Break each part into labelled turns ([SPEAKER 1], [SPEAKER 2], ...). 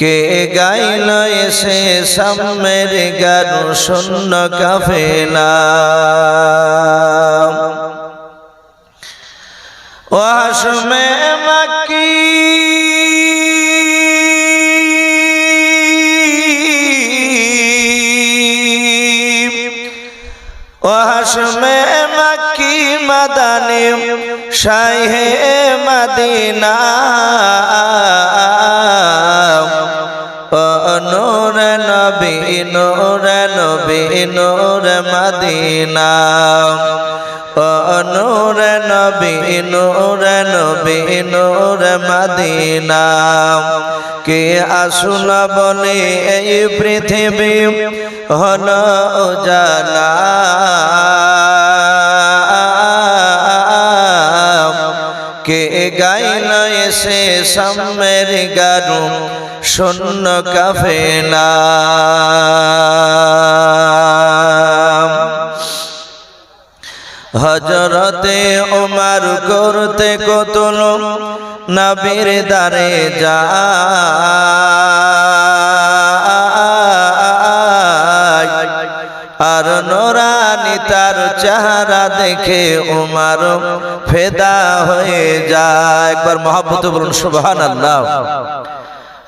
[SPEAKER 1] কে গাইল এসে সামের গান শূন্য কাফেলা ওয়াসমে মাকি ওয়াসমে মাকি মাদানি শাহে মদিনা। নূর নবী নূর নবী, নূর মদিনা। ও নূর নবী নূর নবী, নূর মদিনা। কে আসুন বলে এই পৃথিবী হল জানা কে গাইল এসে সামের গারু শূন্য কাফেলা হজরতে ওমার করতে কতল নবীর দারে যা আর নোরানি তার চেহারা দেখে উমার ফেদা হয়ে যায়। একবার মহাব্বত বলুন সুবহান আল্লাহ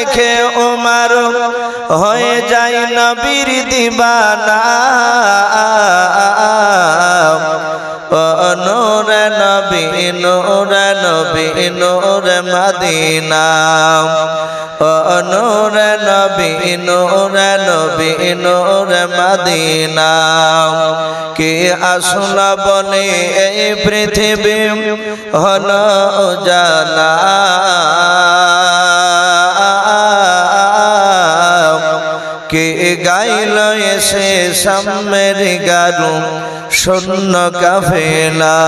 [SPEAKER 1] দেখে উমার হয়ে যায় নবীর দিবানা। নূর নবী নূর নবী, নূর মদিনা। নূর নবী নূর নবী, নূর মদিনা। কে আসুন বলে এই পৃথিবী হল জানা এসে সামের গারু শূন্য কাফেলা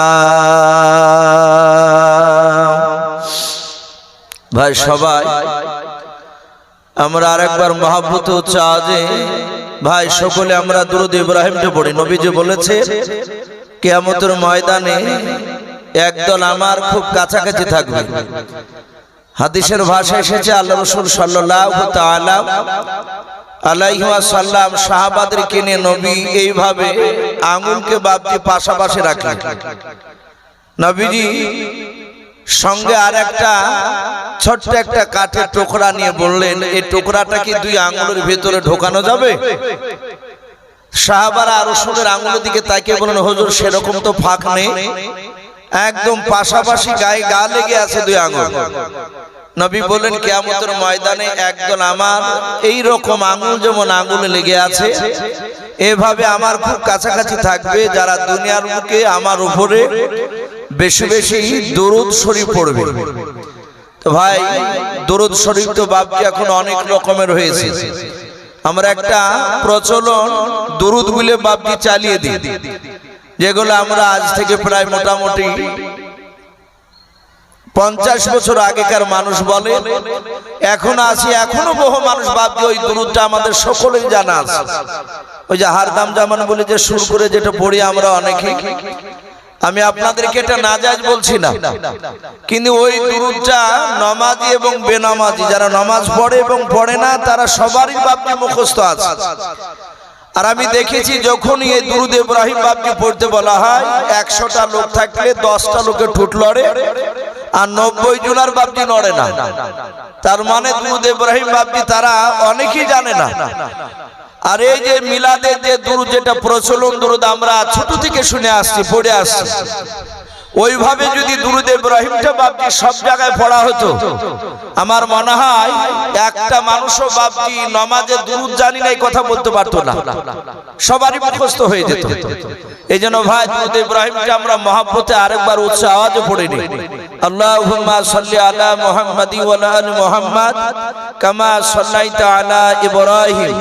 [SPEAKER 1] ভাই, সবাই, আমরা আরেকবার মহাব্বত হচ্ছে আজে ভাই, সকলে আমরা দুরুদ ইব্রাহিমকে পড়ি। নবীজি বলেছে, কেয়ামতের ময়দানে একদল আমার খুব কাছাকাছি থাকবে। হাদিসের ভাষা এসেছে, আল্লাহ রসুল সাল্লাহ আলাইহি সাল্লাম সাহাবাদের কিনে নবী এইভাবে আঙুলকে বাপকে পাশাপাশি রাখলেন। নবীজি সঙ্গে আর একটা ছোট্ট একটা কাঠের টুকরা নিয়ে বললেন এই টুকরাটা কি দুই আঙুলের ভেতরে ঢোকানো যাবে? আর রসুলের আঙুলের দিকে তাকিয়ে বললেন, হজুর, সেরকম তো ফাঁক নেই। একদম পাশাপাশি গায়ে গা লেগে আছে দুই আঙুল। নবী বলেন কেয়ামতের ময়দানে একজন আমার এই রকম আঙুল যেমন আঙুলে লেগে আছে এভাবে আমার খুব কাছাকাছি থাকবে যারা দুনিয়ার মুখে আমার উপরে বেশি বেশি দরুদ শরীফ পড়বে। তো ভাই দরুদ শরীফ তো বাপজি এখন অনেক রকমের হয়েছে। আমরা একটা প্রচলন দরুদ বলে বাপকে চালিয়ে দিই যেগুলো আমরা আজ থেকে প্রায় মোটামুটি পঞ্চাশ বছর আগেকার মানুষ বলে, এখন আছি এখনও বহু মানুষ ভাবছে ওই দুরুদটা আমাদের সকলেই জানা আছে। ওই যে হারদাম জামান বলে যে সুর করে যেটা পড়ি আমরা অনেকে। আমি আপনাদেরকে এটা নাজাজ বলছি না। কিন্তু ওই দুরুদটা নমাজি এবং বেনামাজি, যারা নমাজ পড়ে এবং পড়ে না, তারা সবারই বাপজি মুখস্থ আছে। আর আমি দেখেছি যখনই এই দুরুদ ইব্রাহিম বাপকে পড়তে বলা হয় একশোটা লোক থাকলে দশটা লোকে ঠুট লড়ে আর নব্বই জনার বাপটি নড়ে না। তার মানে দুরুদ ইব্রাহিম বাপটি তারা অনেকেই জানে না। আর এই যে মিলাদের যে দুরুদ যেটা প্রচলন দুরুদ আমরা ছোট থেকে শুনে আসছি পড়ে আসছি। ওইভাবে যদি দুরুদ ইব্রাহিমটা বাপজি সব জায়গায় পড়া হতো, আমার মনে হয় একটা মানুষও বাপজি নমাজে দুরুদ জানি না কথা বলতে পারতো না। সবারই মুখস্থ হয়ে যেত। এই জন্য ভাই, দুরুদ ইব্রাহিমটা আমরা মহাব্বতে আরেকবার উচ্চ আওয়াজে পড়ে নিই। আল্লাহুম্মা সাল্লি আলা মুহাম্মাদি ওয়া আলি মুহাম্মাদ কামা সাল্লাইতা আলা ইব্রাহিম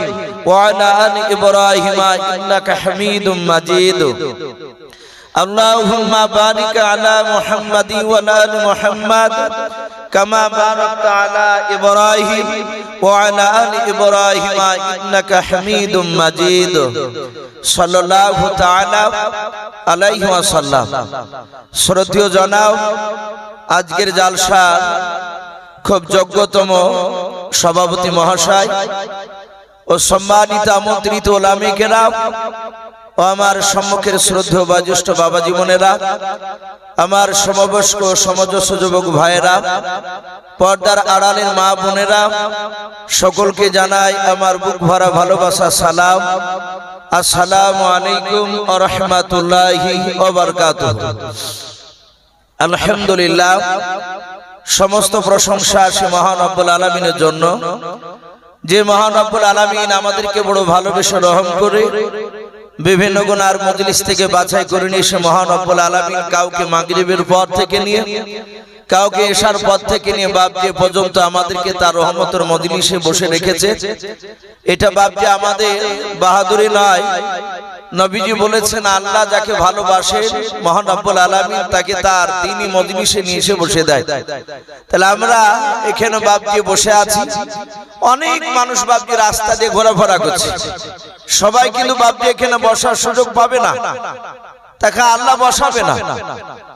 [SPEAKER 1] ওয়া আলা আলি ইব্রাহিম ইন্নাকা হামিদুম মাজিদ। اللهم بارك على محمد وعلى ال محمد كما باركت على ابراهيم وعلى ال ابراهيم انك حميد مجيد صلى الله تعالى عليه وسلم শ্রদ্ধেয় জনাব আজকের জালসা খুব যোগ্যতম সভাপতি মহাশয় ও সম্মানিত আমন্ত্রিত ওলামী কেরাম ও আমার সম্মুখের শ্রদ্ধেয় বা জ্যেষ্ঠ বাবা জীবনেরা, আমার সমবয়স্ক সমজস্ব যুবক ভাইয়েরা, পর্দার আড়ালের মা বোনেরা, সকলকে জানাই আমার বুক ভরা ভালোবাসা, সালাম। আসসালামু আলাইকুম রহমাতুল্লাহি আলহামদুলিল্লাহ, সমস্ত প্রশংসা আছে মহান আব্বুল আলমিনের জন্য। যে মহান আব্বুল আলমিন আমাদেরকে বড় ভালোবেসে রহম করে বিভিন্ন গুণার মজলিস থেকে বাছাই করে নিয়ে সে মহান আব্বুল আলমিন কাউকে মাগরিবের পর থেকে নিয়ে কাউকে এসার পর থেকে নিয়ে বাপ যে পর্যন্ত আমাদেরকে তার রহমতের মজলিসে বসে রেখেছে এটা বাপ যে আমাদের বাহাদুরি নয়। নবীজি বলেছেন আল্লাহ যাকে ভালোবাসে মহান আব্বুল আলমিন তাকে তার তিনি মজলিসে নিয়ে এসে বসে দেয়। তাহলে আমরা এখানে বাপ দিয়ে বসে আছি অনেক মানুষ বাপ দিয়ে রাস্তা দিয়ে ঘোরাফেরা করছে। সবাই কিন্তু বাপ দিয়ে এখানে বসার সুযোগ পাবে না। তাকে আল্লাহ বসাবে না।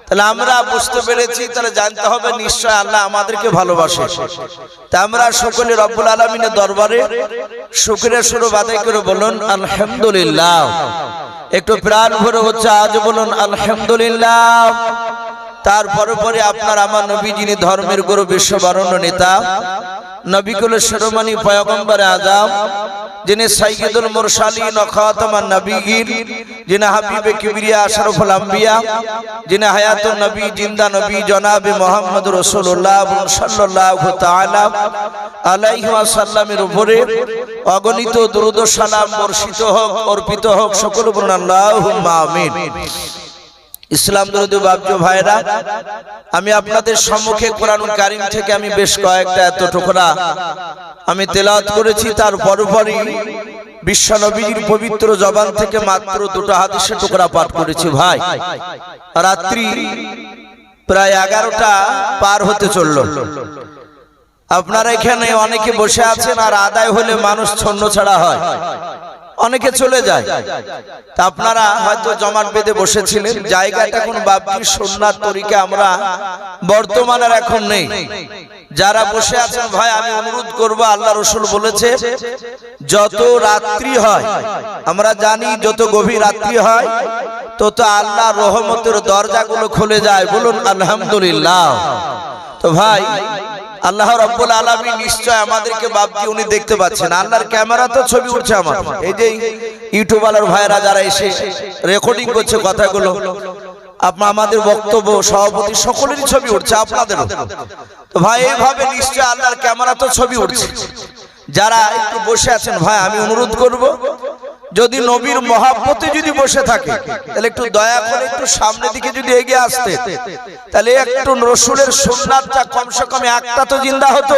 [SPEAKER 1] তাহলে আমরা বুঝতে পেরেছি, তাহলে জানতে হবে নিশ্চয় আল্লাহ আমাদেরকে ভালোবাসে। তা আমরা সকলে রব্বুল আলমিনের দরবারে শুক্রের শুরু বাদাই করে বলুন, আলহামদুলিল্লাহ। একটু প্রাণ ভরে হচ্ছে, আজ বলুন, আলহামদুলিল্লাহ। তারপরে পরে আপনার আমার নবী, যিনি ধর্মের গুরু, বিশ্ববরণ্য নেতা নবিকুল শিরোমণি, পয়গম্বর আজাম যিনি সাইয়দুল মুরসালিন খাতামান নবীগির যিনি হাবিবে কিবরিয়া, আশরাফুল আম্বিয়া, যিনি হায়াতুন নবী, জিন্দা নবী, জনাবে মোহাম্মদ রাসূলুল্লাহ সাল্লাল্লাহু তাআলা আলাইহি ওয়াসাল্লামের উপরে অগণিত দরুদ সালাম বর্ষিত হোক, অর্পিত হোক, সকল বলুন আল্লাহুম্মা আমিন। ইসলাম দরদি বাবজু ভাইরা? আমি আপনাদের সম্মুখে কোরআন কারিম থেকে আমি বেশ কয়েকটা এত টুকরা আমি তেলাওয়াত করেছি, তার পরপরই বিশ্বনবীর পবিত্র জবান থেকে মাত্র দুটো হাদিসে টুকরা পাঠ করেছি ভাই। রাত্রি প্রায় এগারোটা পার হতে চলল। আপনারা এখানে অনেকে বসে আছেন আর আদায় হলে মানুষ ছন্ন ছাড়া হয়। অনেকে চলে যায়। তা আপনারা হয়তো জমাট বেঁধে বসেছিলেন। জায়গাটা এখন বাপজি সন্ন্যার তরিকে আমরা বর্তমানের এখন নেই। যারা বসে আছেন ভাই আমি অনুরোধ করব আল্লাহ রসুল বলেছে যত রাত্রি হয় আমরা জানি যত গভীর রাত্রি হয় তত আল্লাহ রহমতের দরজাগুলো খুলে যায়। বলুন আলহামদুলিল্লাহ। তো ভাই আল্লাহ রব্বুল আলমী নিশ্চয় আমাদেরকে বাপজি উনি দেখতে পাচ্ছেন। আল্লাহর ক্যামেরা তো ছবি উঠছে আমার। এই যে ইউটিউবালার ভাইরা যারা এসে রেকর্ডিং করছে কথাগুলো আপনার আমাদের বক্তব্য, সভাপতি সকলেরই ছবি উঠছে আপনাদের তো ভাই এইভাবে নিশ্চয় আল্লাহর ক্যামেরা তো ছবি উঠছে। যারা একটু বসে আছেন, ভাই, আমি অনুরোধ করব যদি নবীর মহাব্বতে যদি বসে থাকে তাহলে একটু দয়া করে একটু সামনের দিকে যদি এগিয়ে আসতে তাহলে একটু রসুলের সুন্নাতটা কমসে কম একটা তো জিন্দা হতো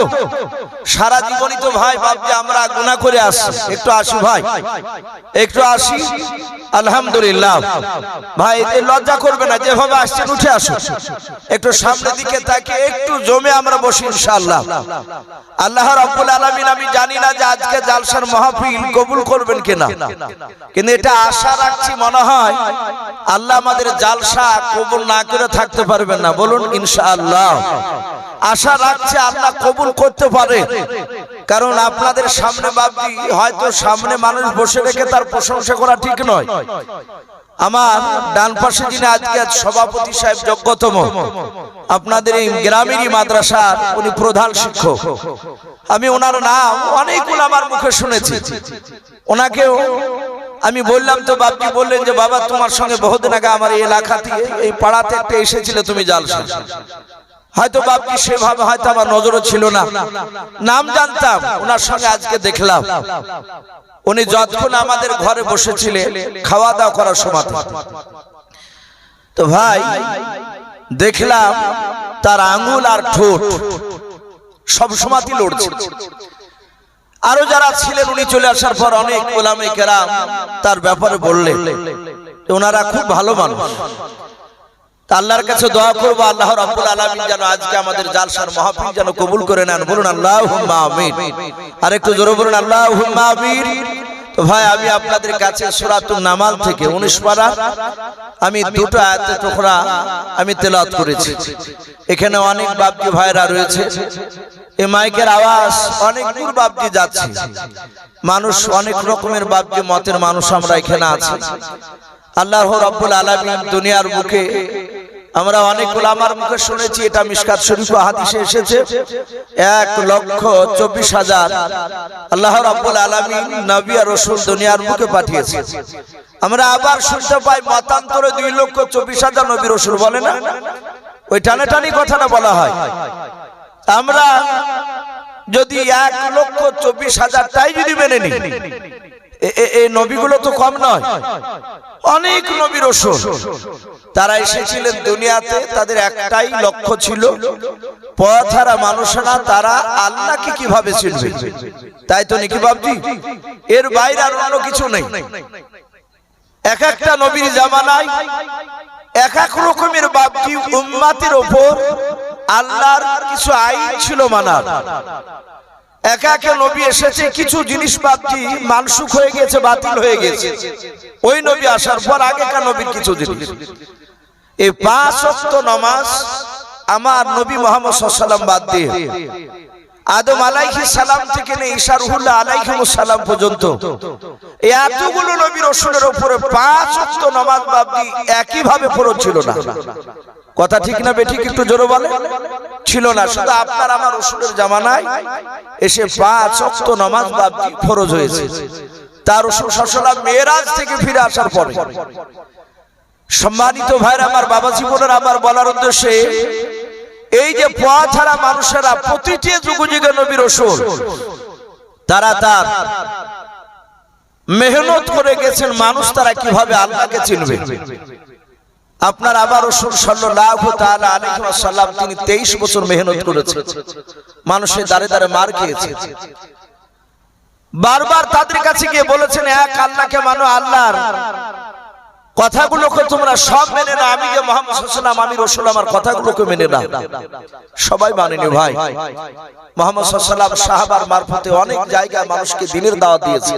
[SPEAKER 1] সারা জীবনই তো ভাই ভাবছি আমরা গুণা করে আসি। একটু আসি ভাই। একটু আসি। আলহামদুলিল্লাহ। ভাই এতে লজ্জা করবে না যেভাবে আসছেন উঠে আসো একটু সামনের দিকে তাকে একটু জমে আমরা বসি ইনশাআল্লাহ। আল্লাহ রাব্বুল আলামিন আমি জানি না যে আজকে জালসার মাহফিল কবুল করবেন কিনা কিন্তু এটা আশা রাখছি মনে হয় আল্লাহ আমাদের জালসা কবুল না করে থাকতে পারবেন না। বলুন, ইনশাআল্লাহ। আশা রাখছে আল্লাহ কবুল করতে পারে। কারণ আপনাদের সামনে বাবজি হয়তো সামনে মানুষ বসে রেখে তার প্রশংসা করা ঠিক নয়। আমার ডান পাশে যিনি আজকে সভাপতি সাহেব যোগ্যতম আপনাদের এই গ্রামেরই মাদ্রাসার উনি প্রধান শিক্ষক। আমি ওনার নাম অনেকগুলো আমার মুখে শুনেছি। ওনাকেও আমি বললাম তো বাপজি বললেন যে, বাবা, তোমার সঙ্গে বহুদিন আগে আমার এই এলাকা থেকে, এই পাড়াতে একটা এসেছিল, তুমি জালসা হয়তো বাপজি সেভাবে হয়তো আমার নজরও ছিল না। নাম জানতাম, ওনার সঙ্গে আজকে দেখলাম। উনি যতক্ষণ আমাদের ঘরে বসেছিলেন খাওয়া দাওয়া করার সময়। তো ভাই, দেখলাম তার আঙ্গুল আর ঠোঁট। সব সময়ই লড়ছে। আরও যারা ছিলেন, উনি চলে আসার পর অনেক ওলামে কেরাম তার ব্যাপারে বললেন ওনারা খুব ভালো মানুষ। আল্লাহর কাছে দোয়া করব, আল্লাহ রাব্বুল আলামিন যেন আজকে আমাদের জালসার মাহফিল যেন কবুল করে নেন। বলুন আল্লাহ আমিন। আর একটু জোরে বলুন আল্লাহ আমিন। তো ভাই, আমি আপনাদের কাছে সূরাতুন নামাল থেকে 19 পারা, আমি দুটো আয়াতে টুকরা আমি তেলাত করেছি। এখানে অনেক বাপজি ভাইরা রয়েছে এই মাইকের আওয়াজ অনেক দূর বাপজি যাচ্ছে। মানুষ অনেক রকমের বাপজি, মতের মানুষ আমরা এখানে আছি। আল্লাহ রাব্বুল আলামিন দুনিয়ার মুখে আমরা অনেক আমার মুখে শুনেছি, এটা মিশকাত শরীফ হাদিসে এসেছে। এক লক্ষ চব্বিশ হাজার আল্লাহ রাব্বুল আলামিন নবী আর রসুল দুনিয়ার মুখে পাঠিয়েছে। আমরা আবার শুনতে পাই, মতান্তরে দুই লক্ষ চব্বিশ হাজার নবী রসুল বলে না? ওই টানে টানি কথাটা বলা হয়। আমরা যদি এক লক্ষ চব্বিশ হাজার তাই যদি মেনে নিই এই নবীগুলো তো কম নয়। অনেক নবী রসুল। তারা এসেছিলেন দুনিয়াতে, তাদের একটাই লক্ষ্য ছিল পথহারা মানুষেরা তারা আল্লাহকে কীভাবে চিনবে? তাই তো নাকি বাবজি এর বাইরে আর অন্য কিছু নেই। এক একটা নবীর জামানায় এক এক রকমের বাবজি উম্মাতের ওপর আল্লাহর কিছু আইন ছিল মানার। একা একে নবী এসেছে, কিছু জিনিস বাপটি মানসুখ হয়ে গেছে, বাতিল হয়ে গেছে। ওই নবী আসার পর আগেকার নবীর কিছু জিনিস। এই পাঁচ অক্ত নামাজ আমার নবী মোহাম্মদ সাল্লাম বাদ দিয়ে। আদম আলাইহি সালাম থেকে ঈশা রুহুল্লাহ আলাইহি সালাম পর্যন্ত। এতগুলো নবীর রসুলের উপরে পাঁচ অক্ত নামাজ বাপটি একই ভাবে ফরজ ছিল না। কথা ঠিক না বেঠিক একটু জোরে বলে ছিল না, শুধু আপনার আমার রসুলের জামানায় এসে পাঁচ অক্ত নামাজ বাপটি ফরজ হয়েছে। তার রসুল সসলাম মেয়েরাজ থেকে ফিরে আসার পরে সম্মানিত ভাইরা, আমার বাবা জীবনের আমার বলার উদ্দেশ্যে এই যে পথ হারা মানুষেরা প্রতিটি যুগ যুগে নবীর রসুল, তারা তার মেহনত করে গেছেন মানুষ তারা কীভাবে আল্লাহকে চিনবে? আপনার আবার রসুল ওয়াসাল্লাম, তিনি 23 বছর মেহনত করেছেন। মানুষের দাঁড়ে দাঁড়ে মার খেয়েছে। বারবার তাদের কাছে গিয়ে বলেছেন এক আল্লাহকে মানো আল্লাহর। কথাগুলোকে তোমরা সব মেনে না আমি যে মোহাম্মদ সাল্লাম আমি রসুল, আমার কথাগুলোকে মেনে না সবাই মানেনি ভাই। মোহাম্মদ সাল্লাম সাহাবার মারফতে অনেক জায়গায় মানুষকে দিনের দাওয়াত দিয়েছে।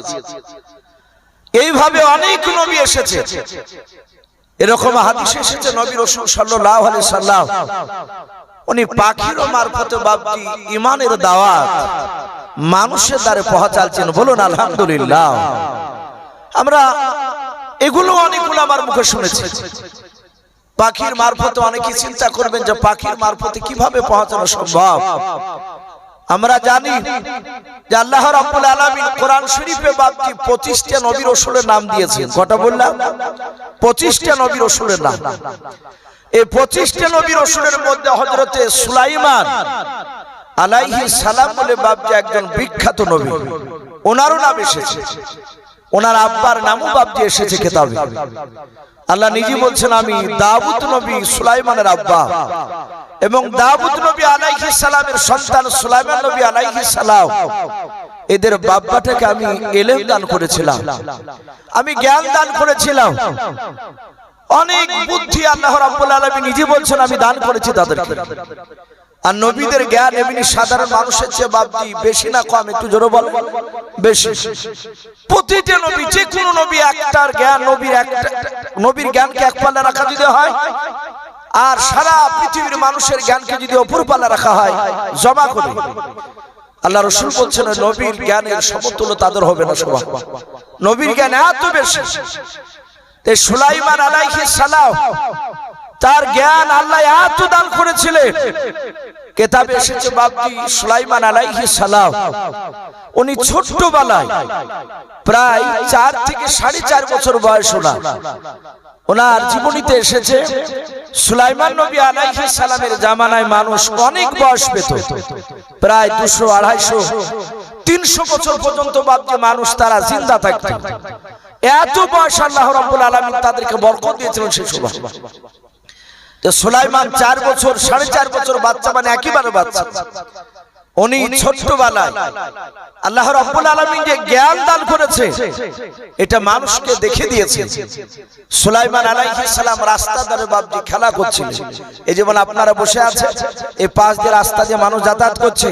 [SPEAKER 1] এইভাবে অনেক নবী এসেছে। এরকম হাদিস এসেছে নবী রসুল সাল্লাল্লাহু আলাইহি সাল্লাম। উনি পাখির মারফতে বাপজি, ইমানের দাওয়াত। মানুষের দ্বারে পৌঁছালছেন বলুন আলহামদুলিল্লাহ। আমরা এগুলো অনেকগুলো আমার মুখে শুনেছি। পাখির মারফতে অনেকে চিন্তা করবেন যে পাখির মারফতে কীভাবে পৌঁছানো সম্ভব? আমরা জানি যে আল্লাহ রাব্বুল আলামিন কোরআন শরীফে বাপটি 25টা নবী রাসূলের নাম দিয়েছেন। কটা বললাম? 25টা নবী রাসূলের নাম। এই 25টা নবী রাসূলের মধ্যে হযরতে সুলাইমান আলাইহি সালাম বলে বাপটি একজন বিখ্যাত নবী। ওনারও নাম এসেছে। ওনার আব্বার নামও বাপটি এসেছে কিতাবে। আল্লাহ নিজে বলছেন, আমি দাউদ নবী সুলাইমানের আব্বা। এবং দাউদ নবী আলাইহিস সালামের সন্তান সুলাইমান নবী আলাইহিস সালাম এদের বাব্বাটাকে আমি এলেম দান করেছিলাম। আমি জ্ঞান দান করেছিলাম। অনেক বুদ্ধি আল্লাহ রাব্বুল আলামিন নিজে বলছেন আমি দান করেছি তাদেরকে। আর নবীদের জ্ঞান এমনি সাধারণ মানুষের চেয়ে বাপটি বেশি না কম একটু জোরে বল বেশি। প্রতিটা নবী যে কোন নবী একটার জ্ঞান নবীর একটা নবীর জ্ঞানকে এক পাল্লা রাখা যদি হয় আর সারা পৃথিবীর মানুষের জ্ঞানকে যদি অপর পাল্লা রাখা হয়, জমা করে আল্লাহ রসুল বলছেন নবীর জ্ঞানের সমতুল্য তাদের হবে না সবাই নবীর জ্ঞান এত বেশি সুলাইমান আলাইহিস সালাম তার জ্ঞান আল্লাহ এত দান করেছিলেন। কেতাবে এসেছে বাবজি সুলাইমান আলাইহি সালাম, উনি ছোট্ট বেলায় প্রায় চার থেকে সাড়ে চার বছর বয়স ওনার। ওনার জীবনীতে এসেছে, সুলাইমান নবী আলাইহি সালামের জামানায় মানুষ অনেক বয়স পেত, প্রায় দুশো আড়াইশো, তিনশো বছর পর্যন্ত বাবজি মানুষ তারা জিন্দা থাকত। এত বয়স আল্লাহ রাব্বুল আলামিন তাদেরকে বরকত দিয়েছিলেন সেই সময়। তো সুলাইমান চার বছর, সাড়ে চার বছর বাচ্চা মানে একেবারে বাচ্চা। উনি ছোট্টবেলায় আল্লাহ রাব্বুল আলামিন যে জ্ঞান দান করেছে, এটা মানুষকে দেখে দিয়েছে। সুলাইমান আলাইহিস সালাম রাস্তা ধারে বাপজি খেলা করছিলেন। এই যেমন আপনারা বসে আছে এই পাশ দিয়ে রাস্তা দিয়ে মানুষ যাতায়াত করছে।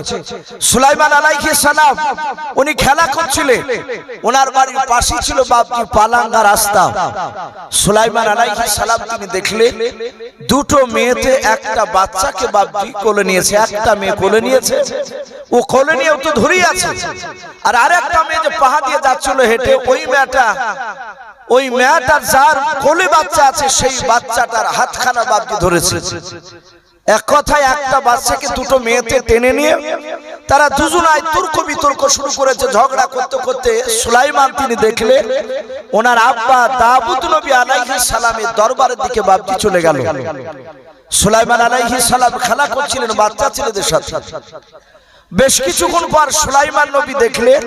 [SPEAKER 1] সুলাইমান আলাইহিস সালাম উনি খেলা করছিলেন। ওনার বাড়ির পাশে ছিল বাপজি পালাঙ্গা রাস্তা। সুলাইমান আলাইহিস সালাম তিনি দেখলেন, দুটো মেয়েতে একটা বাচ্চাকে বাপজি কোলে নিয়েছে, একটা মেয়ে কোলে নিয়েছে। ও কোলে নিয়ে তো ধরেই আছে। আর আরেকটা মেয়ে যে পাহা দিয়ে যাচ্ছিল হেঁটে, ওই মেয়েটা, ওই মেয়েটার যার কোলে বাচ্চা আছে, সেই বাচ্চাটার হাতখানা বাপজি ধরেছে। এক কথায় একটা বাচ্চাকে দুটো মেয়েতে টেনে নিয়ে তারা দুজনায় তর্ক বিতর্ক শুরু করেছে, ঝগড়া করতে করতে। সুলাইমান তিনি দেখলেন ওনার আব্বা দাবুদ নবী আলাইহিস সালামের দরবারের দিকে বাপজি চলে গেল। সুলাইমান আলাইহিস সালাম খেলা করছিলেন বাচ্চা ছেলেদের সাথে। বেশ কিছুক্ষণ পর সুলাইমান নবী দেখলেন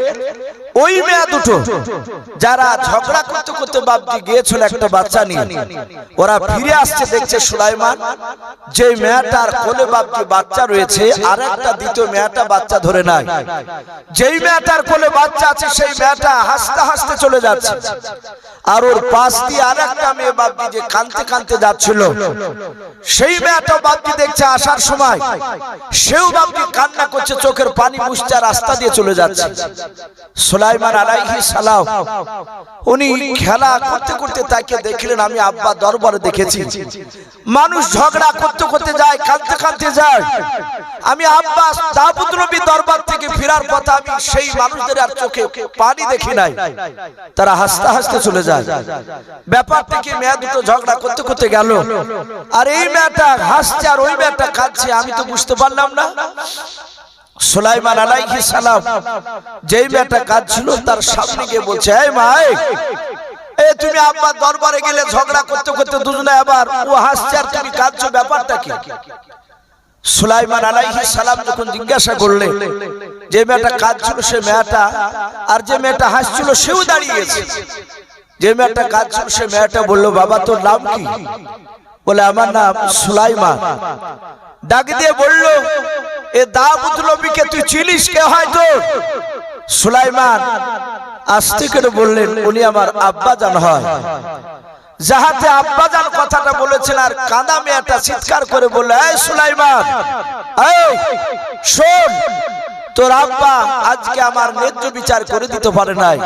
[SPEAKER 1] ওই মেয়া দুটো যারা ঝগড়া করতে করতে বাপজি গিয়েছিল একটা বাচ্চা নিয়ে। ওরা ফিরে আসছে দেখছে সুলাইমান যে মেয়াটার কোলে বাপজি বাচ্চা রয়েছে আর একটা দ্বিতীয় মেয়াটা বাচ্চা ধরে নাই। যেই মেয়াটার কোলে বাচ্চা আছে সেই মেয়াটা হাসতে হাসতে চলে যাচ্ছে। আর ওর পাশ দিয়ে আর একটা মেয়ে বাপজি যে কানতে কানতে যাচ্ছিল। সেই মেয়েটা বাপজি দেখছে আসার সময়। সেও বাপজি কান্না করছে চোখের পানি মুছতে রাস্তা দিয়ে চলে যাচ্ছে। সুলাইমান আলাইহি সালাম, উনি খেলা করতে করতে তাকে দেখলেন, আমি আব্বা দরবারে দেখেছি। মানুষ ঝগড়া করতে করতে যায়, কাঁদতে কাঁদতে যায়। আমি আব্বা দাবুদ নবী দরবার থেকে ফেরার পথে আমি সেই মানুষদের আর চোখে পানি দেখি নাই। তারা হাসতে হাসতে চলে যায়। ব্যাপার থেকে মেয়ে দুটো ঝগড়া করতে করতে গেল। আর এই মেয়েটা হাসছে আর ওই মেয়েটা কাঁদছে, আমি তো বুঝতে পারলাম না। সুলাইমান আলাইহিস সালাম, যেই মেয়েটা কাজ ছিল তার সামনে গিয়ে বলছে, এই মাই এ তুমি আব্বার দরবারে গেলে ঝগড়া করতে করতে দুজনে আবার ও হাসছে আর তুমি কাঁদছো, ব্যাপারটা কি? সুলাইমান আলাইহিস সালাম যখন জিজ্ঞাসা করলে, যে মেয়েটা কাজ ছিল সে মেয়েটা, আর যে মেয়েটা হাসছিল, সেও দাঁড়িয়েছে যে মেয়েটা কাজ ছিল সে মেয়েটা বলল, বাবা, তোর নাম কি? বলে, আমার নাম সুলাইমান। ডাক দিয়ে বলল এ দাউদ নবীকে তুই চিনিস কে হয়তো? সুলাইমান আস্তে করে বললেন, উনি আমার আব্বা জান হয়। যাহাতে আব্বাজান কথাটা বলেছেন আর কাঁদা মেয়েটা চিৎকার করে বললে সুলাইমান শোন তোর আব্বা আজকে আমার ন্যায্য বিচার করে দিতে পারে নাই।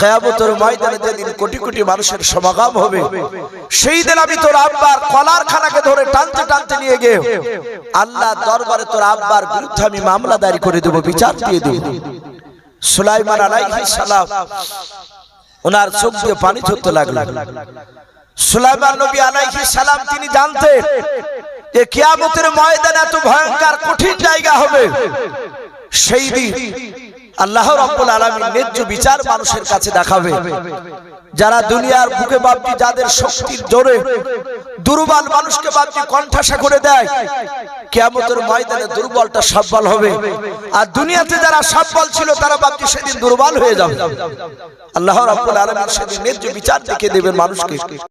[SPEAKER 1] কেয়ামতের ময়দানে যেদিন কোটি কোটি মানুষের সমাগম হবে সেই দিন আমি তোর আব্বার কলার খানাকে ধরে টানতে টানতে নিয়ে গিয়ে আল্লাহ দরবারে তোর আব্বার বিরুদ্ধে আমি মামলা দায়ের করে দেবো, বিচার দিয়ে দেব। সুলাইমান আলাইহিস সালাম ওনার চোখ দিয়ে পানি ঝরতে লাগল। সুলাইমান নবী আলাইহিস সালাম তিনি জানতেন যে কিয়ামতের ময়দান এত ভয়ঙ্কর কঠিন জায়গা হবে। সেই দিন আল্লাহ রাব্বুল আলামিন ন্যায্য বিচার মানুষের কাছে দেখাবে। যারা দুনিয়ার বুকে বাপটি যাদের শক্তির জোরে দুর্বল মানুষকে বাপটি কণ্ঠাসা করে দেয়, কিয়ামতের ময়দানে দুর্বলটা সব্বল হবে। আর দুনিয়াতে যারা সব্বল ছিল, তারা বাপটি সেদিন দুর্বল হয়ে যাবে। আল্লাহ রাব্বুল আলামিন সেদিন ন্যায্য বিচার দেখে দেবেন মানুষকে।